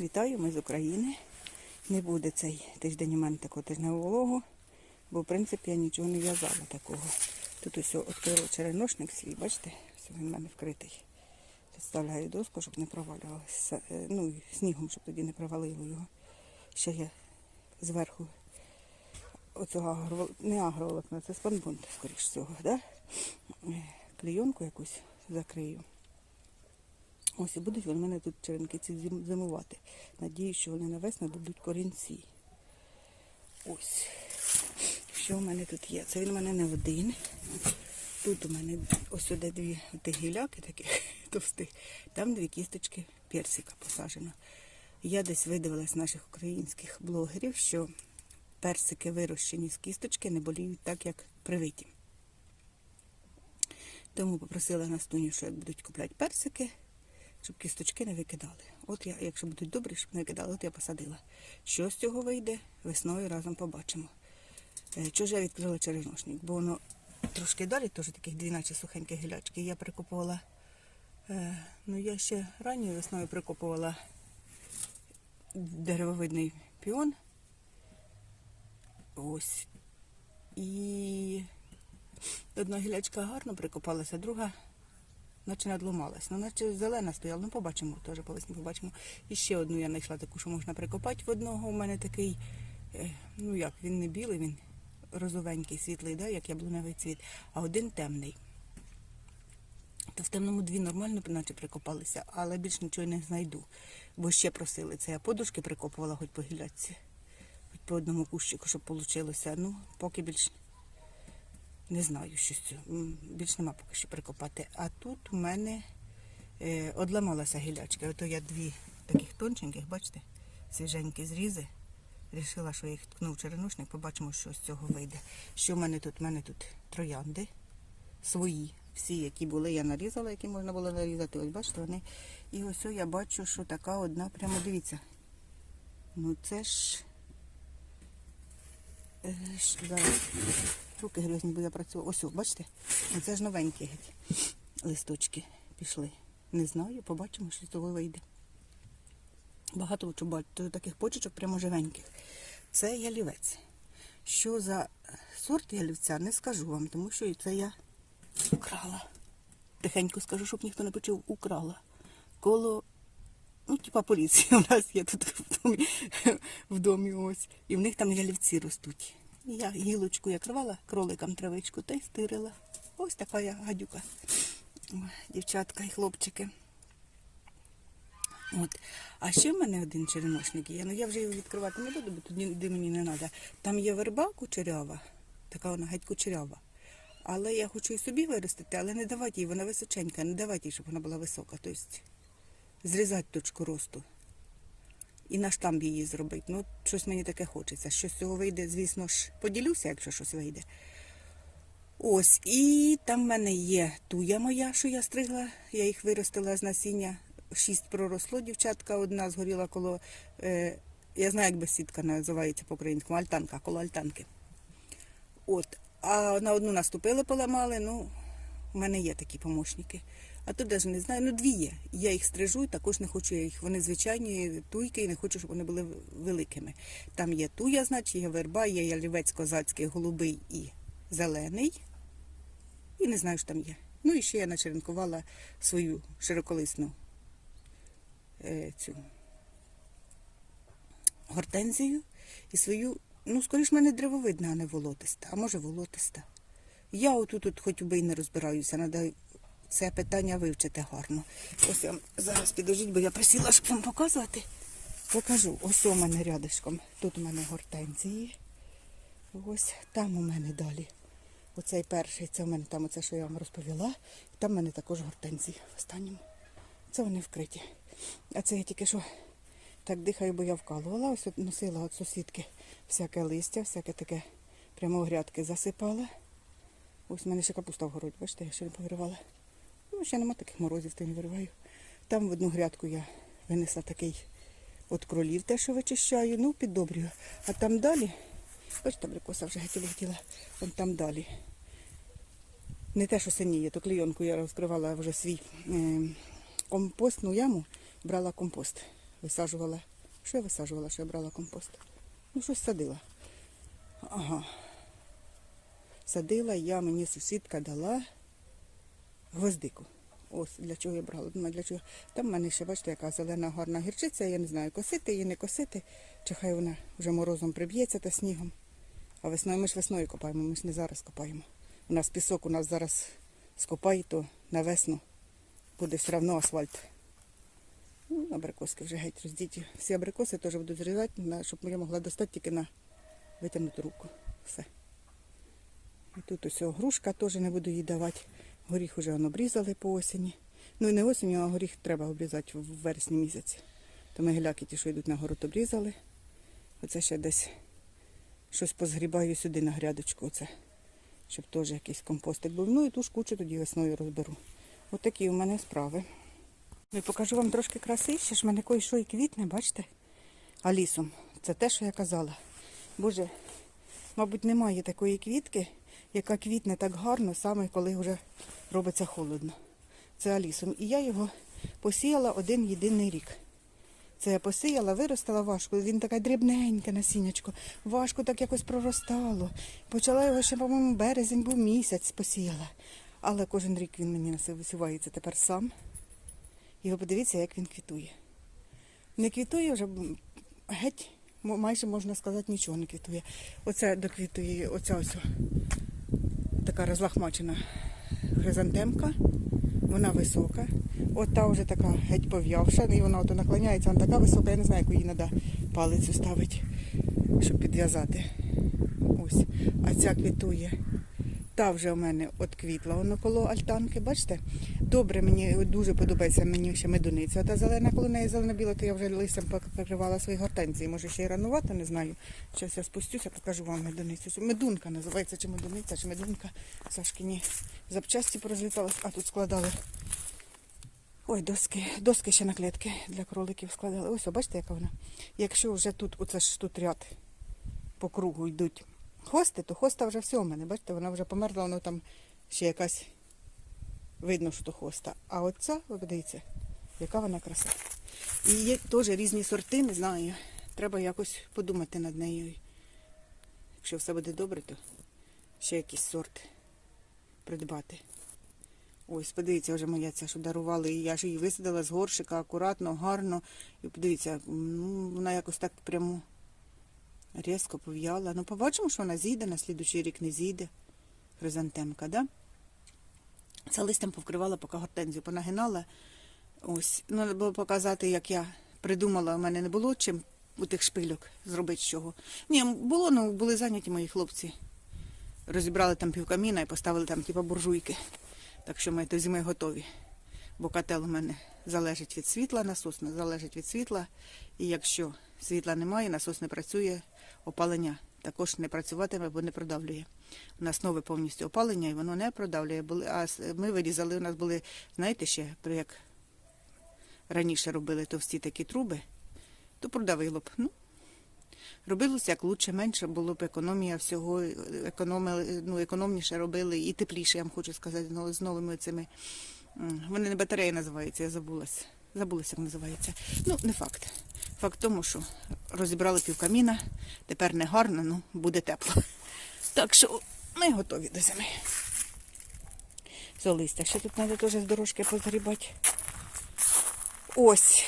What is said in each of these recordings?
Вітаю, ми з України. Не буде цей тиждень у мене такого тижневого вологу, бо в принципі я нічого не в'язала такого. Тут ось відкрила череношник свій, бачите, ось він в мене вкритий. Підставляю доску, щоб не провалювалося. е, Ну, і снігом, щоб тоді не провалило його. Ще я зверху оцього агро... не агроволокна, це спанбунт, скоріш всього, да? Е, клейонку якусь закрию. Ось і будуть вони мене тут черенки ці зим- зимувати. Надіюсь, що вони на весну дадуть корінці. Ось. Що в мене тут є? Це він у мене не один. Тут у мене ось сюди дві гіляки такі товстих. Там дві кісточки персика посаджено. Я десь видивилась наших українських блогерів, що персики вирощені з кісточки не боліють так, як привиті. Тому попросила Настуню, що як будуть купляти персики, щоб кісточки не викидали. От я, якщо будуть добрі, щоб не викидали, от я посадила. Що з цього вийде, весною разом побачимо. Е, Чого я відкрила череношник, бо воно трошки далі, теж таких дві наче сухенькі гілячки. Я прикопувала, е, ну я ще ранньою весною прикопувала деревовидний піон. Ось. І одна гілячка гарно прикопалася, друга наче надломалась. Ну, наче зелена стояла, ну побачимо, теж по весні побачимо. І ще одну я знайшла таку, що можна прикопати. В одного у мене такий, е, ну як, він не білий, він розовенький, світлий, да, як яблуневий цвіт, а один темний. То в темному дві нормально наче прикопалися, але більш нічого не знайду. Бо ще просили. Це я подушки прикопувала хоч по гілячці, хоч по одному кущику, щоб вийшло. Ну, поки більш не знаю, що з цього. Більш нема поки що прикопати. А тут у мене е, одламалася гілячка. Ото я дві таких тонченьких, бачите, свіженькі зрізи. Рішила, що я їх ткну в черенушник, побачимо, що з цього вийде. Що в мене тут? У мене тут троянди свої. Всі, які були, я нарізала, які можна було нарізати. Ось бачите, вони. І ось я бачу, що така одна, прямо дивіться. Ну це ж. Е, Зараз руки грязні, бо я працювала. Ось, бачите? Це ж новенькі листочки пішли. Не знаю, побачимо, що з того вийде. Багато чубать, таких почечок прямо живеньких. Це ялівець. Що за сорт ялівця, не скажу вам, тому що це я украла. Тихенько скажу, щоб ніхто не почув, украла. Коло, ну, типа поліція у нас є тут в домі, в домі ось. І в них там ялівці ростуть. Я гілочку як рвала кроликам травичку та й стирила. Ось така я гадюка. Дівчатка і хлопчики. От. А ще в мене один череношник є. Ну я вже його відкривати не буду, бо тут ніде мені не треба. Там є верба кучерява, така вона геть кучерява. Але я хочу і собі виростити, але не давати їй, вона височенька, не давати їй, щоб вона була висока. Тобто зрізати точку росту. І на штамп її зробити. Ну, щось мені таке хочеться. Що з цього вийде, звісно ж, поділюся, якщо щось вийде. Ось, і там в мене є туя моя, що я стригла. Я їх виростила з насіння. Шість проросло, дівчатка, одна згоріла коло. Е, я знаю, як бесідка називається по-українському, альтанка, коло альтанки. От. А на одну наступили, поламали. Ну, у мене є такі помощники. А тут навіть не знаю, ну дві є. Я їх стрижу, також не хочу я їх. Вони звичайні туйки, і не хочу, щоб вони були великими. Там є туя, значить, є верба, є ялівець козацький, голубий і зелений. І не знаю, що там є. Ну і ще я начеренкувала свою широколисну е, цю гортензію і свою, ну, скоріш мене древовидна, а не волотиста, а може волотиста. Я отут от хоч би й не розбираюся, треба це питання вивчити гарно. Ось я зараз підожіть, бо я просила, щоб вам показувати. Покажу. Ось у мене рядишком. Тут у мене гортензії. Ось там у мене далі. Оцей перший, це у мене там оце, що я вам розповіла. Там у мене також гортензії в останньому. Це вони вкриті. А це я тільки що так дихаю, бо я вкалувала. Ось носила від сусідки всяке листя, всяке таке прямо грядки засипала. Ось в мене ще капуста в городі, бачите, я ще не повиривала. Ну, ще нема таких морозів, то не вириваю. Там в одну грядку я винесла такий от кролів, те, що вичищаю, ну, піддобрюю. А там далі, бачите, абрикоса вже геть улетіла, вон там далі. Не те, що синіє, то клейонку я розкривала вже свій е, компостну яму, брала компост, висаджувала Що я висаджувала, що я брала компост? Ну, щось садила. Ага. Садила я, мені сусідка дала гвоздику. Ось для чого я брала. Думаю, для чого. Там в мене ще, бачите, яка зелена гарна гірчиця, я не знаю, косити її, не косити, чи хай вона вже морозом приб'ється та снігом. А весною ми ж весною копаємо, ми ж не зараз копаємо. У нас пісок, у нас зараз скопай, то на весну буде все одно асфальт. Ну, абрикоски вже геть роздіті. Всі абрикоси теж будуть зрізати, щоб я могла достати тільки на витягнуту руку. Все. І тут ось грушка теж не буду їй давати. Горіх вже обрізали по осені. Ну і не осінню, а горіх треба обрізати в вересні місяці. То ми гіляки ті, що йдуть на город, обрізали. Оце ще десь щось позгрібаю сюди на грядочку. Оце, щоб теж якийсь компостик був. Ну і ту ж кучу тоді весною розберу. От такі у мене справи. Ну і покажу вам трошки краси, ще ж мене кое що і квітне, бачите? А лісом. Це те, що я казала. Боже, мабуть, немає такої квітки, яка квітне так гарно, саме коли вже робиться холодно. Це алісом. І я його посіяла один єдиний рік. Це я посіяла, виростала важко. Він така дрібненьке насіннячко. Важко так якось проростало. Почала його ще, по-моєму, березень був місяць посіяла. Але кожен рік він мені висувається тепер сам. І ви подивіться, як він квітує. Не квітує вже геть, майже можна сказати, нічого не квітує. Оце доквітує, оця ось така розлахмачена хризантемка. Вона висока. От та вже така геть пов'явша, і вона ото наклоняється, вона така висока, я не знаю, яку їй треба палицю ставити, щоб підв'язати. Ось. А ця квітує. Та вже у мене от квітла воно коло альтанки, бачите? Добре, мені дуже подобається мені ще медуниця. Та зелена, коло неї зелено-біла, то я вже листям пок- покривала свої гортензії. Може ще й ранувато, не знаю. Зараз я спустюся, покажу вам медуницю. Медунка називається, чи медуниця, чи медунка. Сашкині запчасті порозліталась, а тут складали. Ой, доски, доски ще на клітки для кроликів складали. Ось, бачите, яка вона. Якщо вже тут, оце ж тут ряд по кругу йдуть хости, то хоста вже все у мене. Бачите, вона вже померла, воно там ще якась видно, що то хоста. А оця, ви подивіться, яка вона краса. І є теж різні сорти, не знаю. Треба якось подумати над нею. Якщо все буде добре, то ще якийсь сорт придбати. Ось, подивіться, вже моя ця, що дарували. І я ж її висадила з горшика акуратно, гарно. І подивіться, ну, вона якось так прямо різко пов'яла. Ну, побачимо, що вона зійде, на слідуючий рік не зійде. Хризантемка, да? Це листям повкривала, поки гортензію понагинала. Ось, ну, було показати, як я придумала, у мене не було чим у тих шпильок зробити чого. Ні, було, ну були зайняті мої хлопці. Розібрали там півкаміна і поставили там типу буржуйки. Так що ми до зими готові. Бо котел у мене залежить від світла, насос залежить від світла. І якщо світла немає, насос не працює, опалення також не працюватиме, бо не продавлює. У нас нове повністю опалення, і воно не продавлює. А ми вирізали, у нас були, знаєте, ще як раніше робили товсті такі труби, то продавило б. Ну, Робилося як лучше, менше було б економія всього, економили, ну, економніше робили і тепліше, я вам хочу сказати, з новими цими. Вони не батареї називаються, я забулась. Забулася, як називається. Ну, не факт. Факт в тому, що розібрали півкаміна, тепер не гарно, ну буде тепло. Так що ми готові до зими. Все листя. Ще тут треба теж з дорожки позгрібати. Ось.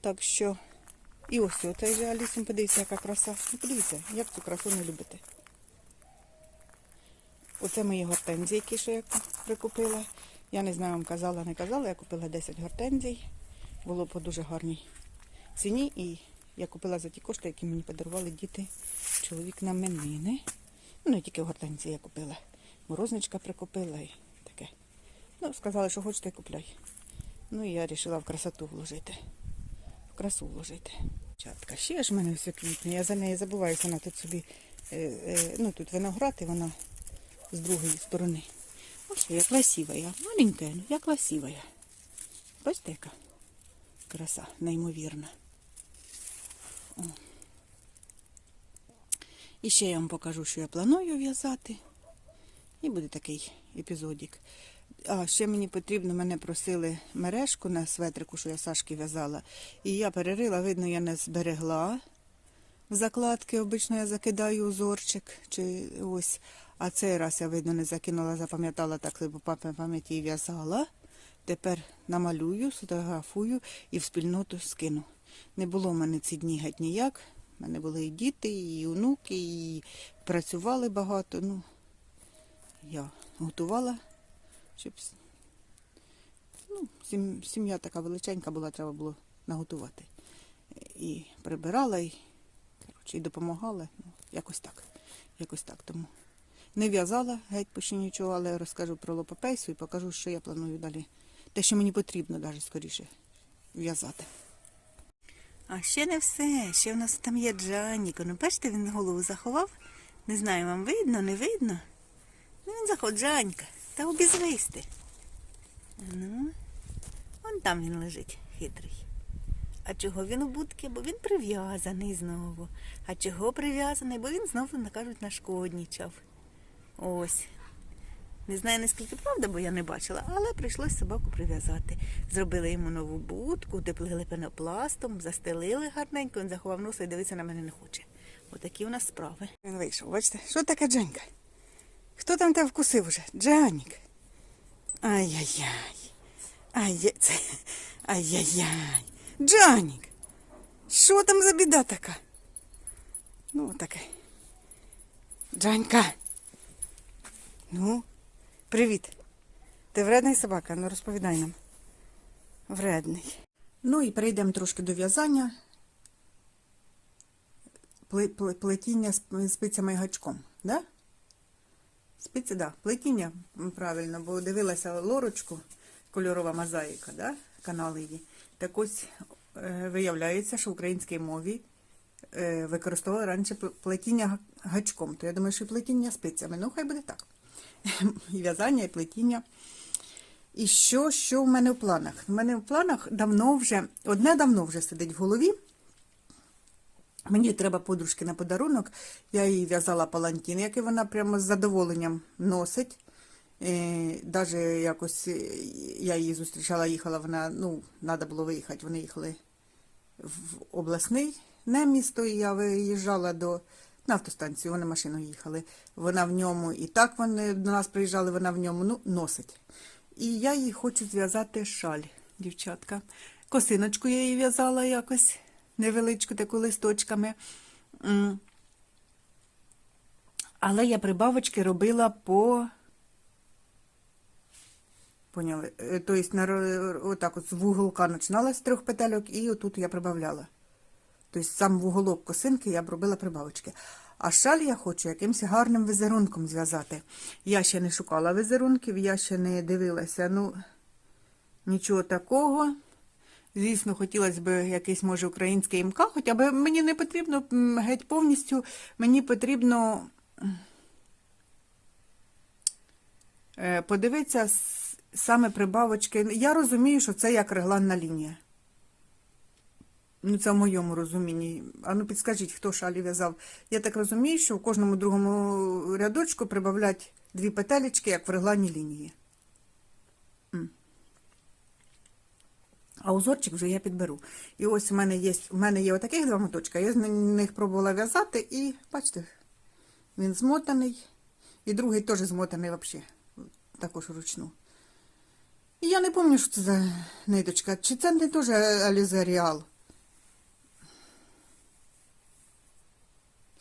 Так що. І ось оцей же Алісім, подивіться, яка краса. Ну, подивіться, як цю красу не любите. Оце мої гортензії, які що я прикупила. Я не знаю, вам казала, не казала, я купила 10 гортензій. Було по дуже гарній ціні. І я купила за ті кошти, які мені подарували діти, чоловік на менини. Ну, не тільки гортензії я купила. Морозничка прикупила і таке. Ну, сказали, що хочете, купляй. Ну і я вирішила в красоту вложити. В красу вложити. Чатка, ще ж в мене все квітне. Я за неї забуваюся, вона тут собі, е, е, ну тут виноград, і вона з другої сторони. Ось я красивая, маленькая, ну я красивая. Бачите, яка краса, неймовірна. О. І ще я вам покажу, що я планую в'язати. І буде такий епізодик. А, ще мені потрібно, мене просили мережку на светрику, що я Сашки в'язала. І я перерила, видно, я не зберегла в закладки. Обично я закидаю узорчик. Чи ось. А цей раз я, видно, не закинула, запам'ятала так, бо пам'яті в'язала. Тепер намалюю, сфотографую і в спільноту скину. Не було в мене ці дні геть ніяк. У мене були і діти, і онуки, і працювали багато. Ну, я готувала, щоб ну, сім'я така величенька була, треба було наготувати. І прибирала, і, коротше, і допомагала. Ну, якось так. Якось так. Тому не в'язала геть почти нічого, але розкажу про лопопейсу і покажу, що я планую далі. Те, що мені потрібно навіть скоріше в'язати. А ще не все. Ще в нас там є Джаніко. Ну, бачите, він голову заховав. Не знаю, вам видно, не видно. Ну, він заход, Джанька. Та обізвисти. Ну, вон там він лежить, хитрий. А чого він у будки? Бо він прив'язаний знову. А чого прив'язаний? Бо він знову, накажуть, нашкоднічав. Ось. Не знаю, наскільки правда, бо я не бачила, але прийшлось собаку прив'язати. Зробили йому нову будку, утеплили пенопластом, застелили гарненько, він заховав носа і дивитися на мене не хоче. Отакі у нас справи. Він вийшов, бачите, що таке Дженька? Хто там тебе вкусив уже? Джанік. Ай-яй-яй. Ай-яй. Це... Ай-яй-яй. Джанік. Що там за біда така? Ну, таке. Джанька. Ну, привіт. Ти вредний собака? Ну розповідай нам. Вредний. Ну і перейдемо трошки до в'язання. Пле- пле- Плетіння спицями і гачком, да? Спиці, да, плетіння правильно, бо дивилася лорочку, кольорова мозаїка, да? канал її. Так ось е, виявляється, що в українській мові е, використовували раніше плетіння гачком. То я думаю, що і плетіння спицями. Ну, хай буде так. І в'язання, і плетіння. І що, що в мене в планах? У мене в планах давно вже, одне давно вже сидить в голові. Мені треба подружки на подарунок. Я їй в'язала палантін, який вона прямо з задоволенням носить. Е, Даже якось е, я її зустрічала, їхала, вона, ну, треба було виїхати. Вони їхали в обласний не місто, і я виїжджала до на автостанцію, вони машиною їхали. Вона в ньому, і так вони до нас приїжджали, вона в ньому ну, носить. І я їй хочу зв'язати шаль, дівчатка. Косиночку я їй в'язала якось невеличку, таку листочками. Але я прибавочки робила по. Поняли? Тобто, отак от з вуголка починала з трьох петельок, і отут я прибавляла. Тобто сам вуголок косинки я б робила прибавочки. А шаль я хочу якимось гарним візерунком зв'язати. Я ще не шукала візерунків, я ще не дивилася. Ну, нічого такого. Звісно, хотілося б якийсь, може, український МК, хоча б мені не потрібно геть повністю, мені потрібно е, подивитися саме прибавочки. Я розумію, що це як регланна лінія. Ну, це в моєму розумінні. А ну підскажіть, хто шалі в'язав. Я так розумію, що в кожному другому рядочку прибавлять дві петелечки, як в регланній лінії. А узорчик вже я підберу. І ось у мене є, у мене є отаких два моточка. Я з них пробувала в'язати і, бачите, він змотаний. І другий теж змотаний взагалі. Також вручну. І я не пам'ятаю, що це за ниточка. Чи це не теж Алізе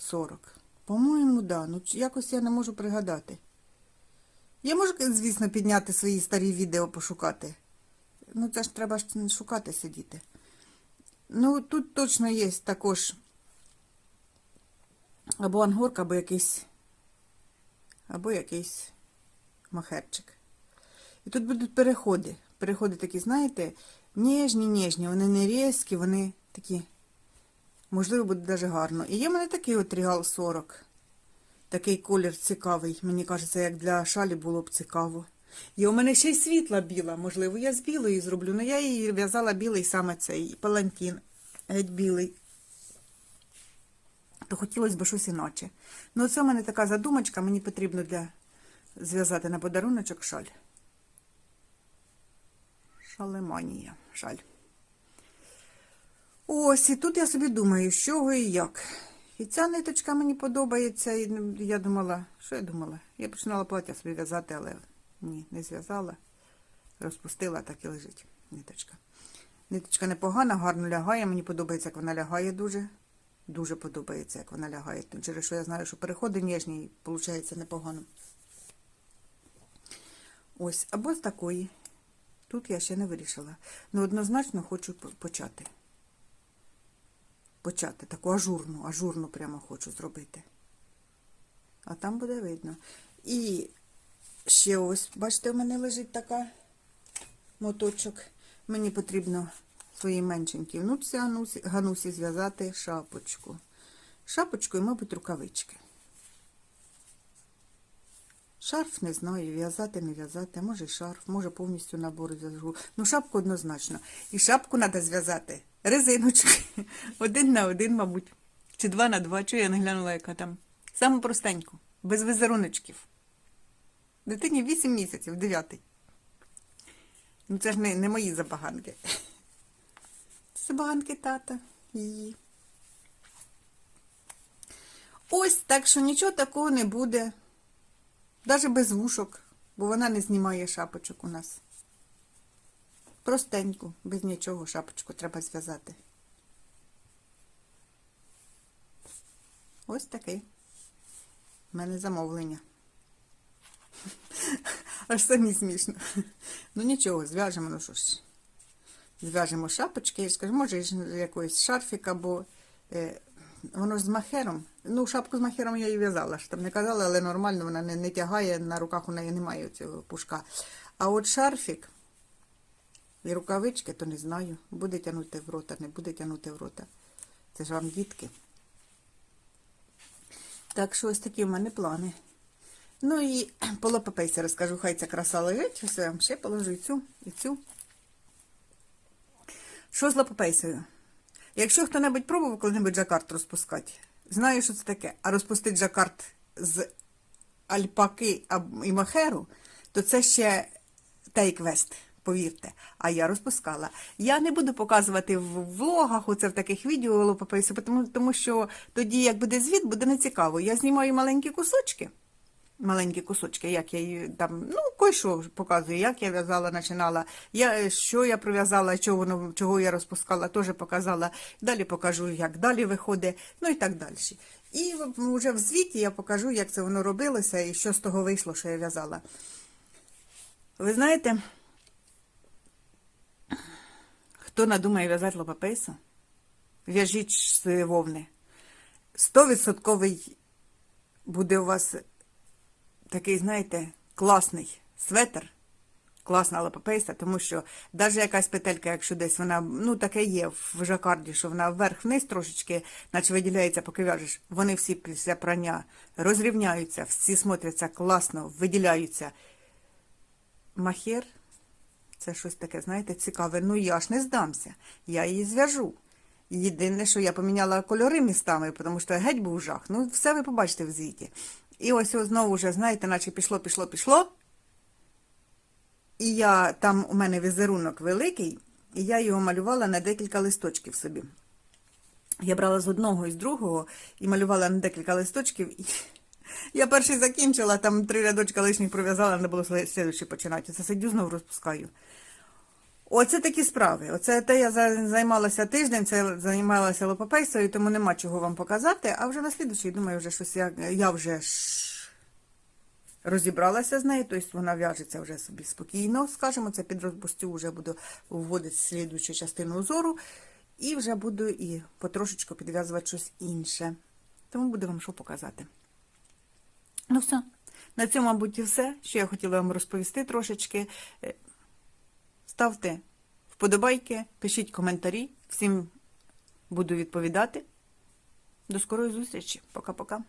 40. По-моєму, да. Ну, якось я не можу пригадати. Я можу, звісно, підняти свої старі відео, пошукати. Ну, це ж треба ж шукати сидіти. Ну, тут точно є також або ангорка, або якийсь, або якийсь махерчик. І тут будуть переходи. Переходи такі, знаєте, ніжні, ніжні, вони не різкі, вони такі, можливо, буде даже гарно. І є в мене такий от регал 40. Такий колір цікавий. Мені кажеться, як для шалі було б цікаво. І у мене ще й світла біла, можливо, я з білої зроблю. Ну я її в'язала білий саме цей палантін. Геть білий. То хотілося б щось іначе. Ну, це в мене така задумочка, мені потрібно для зв'язати на подаруночок шаль. Шалеманія, жаль. Ось, і тут я собі думаю, з чого і як. І ця ниточка мені подобається. І ну, я думала, що я думала? Я починала плаття собі в'язати, але ні, не зв'язала. Розпустила, так і лежить ниточка. Ниточка непогана, гарно лягає. Мені подобається, як вона лягає дуже. Дуже подобається, як вона лягає. Через що я знаю, що переходи ніжні, виходить непогано. Ось, або з такої. Тут я ще не вирішила. Ну, однозначно хочу почати. Почати таку ажурну, ажурну прямо хочу зробити. А там буде видно. І ще ось, бачите, у мене лежить така моточок. Мені потрібно своїй меншенькій внуці Ганусі, зв'язати шапочку. Шапочку і, мабуть, рукавички. Шарф не знаю, в'язати, не в'язати, може шарф, може повністю набор зв'яжу. Ну, шапку однозначно. І шапку треба зв'язати. Резиночки. Один на один, мабуть. Чи два на два. Чого я не глянула, яка там. Саме простеньку, без візеруночків. Дитині 8 місяців, 9. Ну, це ж не, не мої забаганки. Це забаганки тата її. Ось так що нічого такого не буде. Навіть без вушок, бо вона не знімає шапочок у нас. Простеньку, без нічого шапочку треба зв'язати. Ось таке. У мене замовлення. Аж самі смішно. Ну нічого, зв'яжемо, ну що ж. Зв'яжемо шапочки, ж скажу, може ж якийсь шарфік або. Воно ж з махером. Ну, шапку з махером я і в'язала, ж там не казала, але нормально вона не, не тягає, на руках у неї немає цього пушка. А от шарфік і рукавички, то не знаю. Буде тягнути в рота, не буде тягнути в рота. Це ж вам дітки. Так що ось такі в мене плани. Ну і по лопапейці розкажу, хай ця краса лежить. Ось я вам ще положу і цю, і цю. Що з лопапейсою? Якщо хто-небудь пробував коли-небудь жакард розпускати, знаю, що це таке. А розпустити жакард з альпаки і махеру, то це ще тейк-вест, повірте. А я розпускала. Я не буду показувати в влогах, оце в таких відео лопапейсу, тому, тому що тоді, як буде звіт, буде нецікаво. Я знімаю маленькі кусочки. Маленькі кусочки, як я її там, ну, кое-що показую, як я в'язала, починала, я, що я пров'язала, чого, чого я розпускала, теж показала. Далі покажу, як далі виходить, ну і так далі. І вже в звіті я покажу, як це воно робилося і що з того вийшло, що я в'язала. Ви знаєте, хто надумає в'язати лопапейсу, в'яжіть з вовни. Стовідсотковий буде у вас такий, знаєте, класний светр, класна лапапейса, тому що навіть якась петелька, якщо десь вона, ну таке є в жакарді, що вона вверх-вниз трошечки, наче виділяється, поки в'яжеш, вони всі після прання розрівняються, всі смотряться класно, виділяються. Махер це щось таке, знаєте, цікаве. Ну я ж не здамся. Я її зв'яжу. Єдине, що я поміняла кольори містами, тому що геть був жах. Ну, все ви побачите в звіті. І ось знову вже, знаєте, наче пішло, пішло, пішло. І я там у мене візерунок великий, і я його малювала на декілька листочків собі. Я брала з одного і з другого і малювала на декілька листочків. І я перший закінчила, там три рядочка лишніх пров'язала, не було слідчий починати. Це сидю знову розпускаю. Оце такі справи. Оце те я займалася тиждень, це займалася лопапейсою, тому нема чого вам показати. А вже на слідуючий, думаю, вже щось я, я вже ж розібралася з нею, тобто вона в'яжеться вже собі спокійно, скажімо, це під розпустю вже буду вводити слідуючу частину узору, і вже буду і потрошечку підв'язувати щось інше. Тому буду вам що показати. Ну все. На цьому, мабуть, і все, що я хотіла вам розповісти трошечки. Ставте вподобайки, пишіть коментарі. Всім буду відповідати. До скорої зустрічі. Пока-пока.